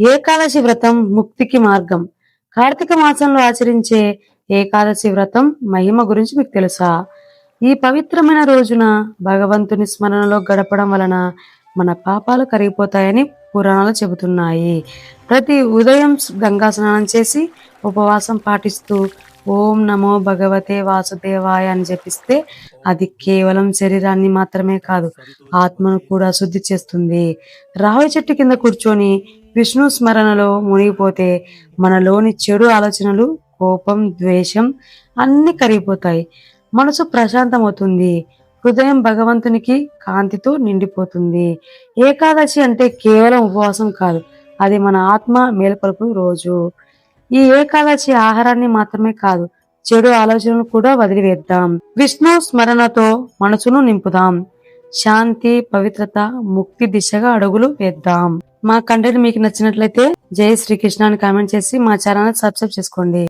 ఏకాదశి వ్రతం ముక్తికి మార్గం. కార్తీక మాసంలో ఆచరించే ఏకాదశి వ్రతం మహిమ గురించి మీకు తెలుసా? ఈ పవిత్రమైన రోజున భగవంతుని స్మరణలో గడపడం వలన మన పాపాలు కరిగిపోతాయని పురాణాలు చెబుతున్నాయి. ప్రతి ఉదయం గంగా స్నానం చేసి ఉపవాసం పాటిస్తూ ఓం నమో భగవతే వాసుదేవాయ అని జపిస్తే అది కేవలం శరీరాన్ని మాత్రమే కాదు ఆత్మను కూడా శుద్ధి చేస్తుంది. రావి చెట్టు కింద కూర్చొని విష్ణు స్మరణలో మునిగిపోతే మనలోని చెడు ఆలోచనలు కోపం ద్వేషం అన్ని కరిగిపోతాయి. మనసు ప్రశాంతమవుతుంది. హృదయం భగవంతునికి కాంతితో నిండిపోతుంది. ఏకాదశి అంటే కేవలం ఉపవాసం కాదు అది మన ఆత్మ మేలుకొలుపు రోజు. ఈ ఏకాదశి ఆహారాన్ని మాత్రమే కాదు చెడు ఆలోచనలు కూడా వదిలివేద్దాం. విష్ణు స్మరణతో మనసును నింపుదాం. శాంతి పవిత్రత ముక్తి దిశగా అడుగులు వేద్దాం. మా కంటెంట్ మీకు నచ్చినట్లయితే జై శ్రీకృష్ణ అని కామెంట్ చేసి మా ఛానల్ సబ్స్క్రైబ్ చేసుకోండి.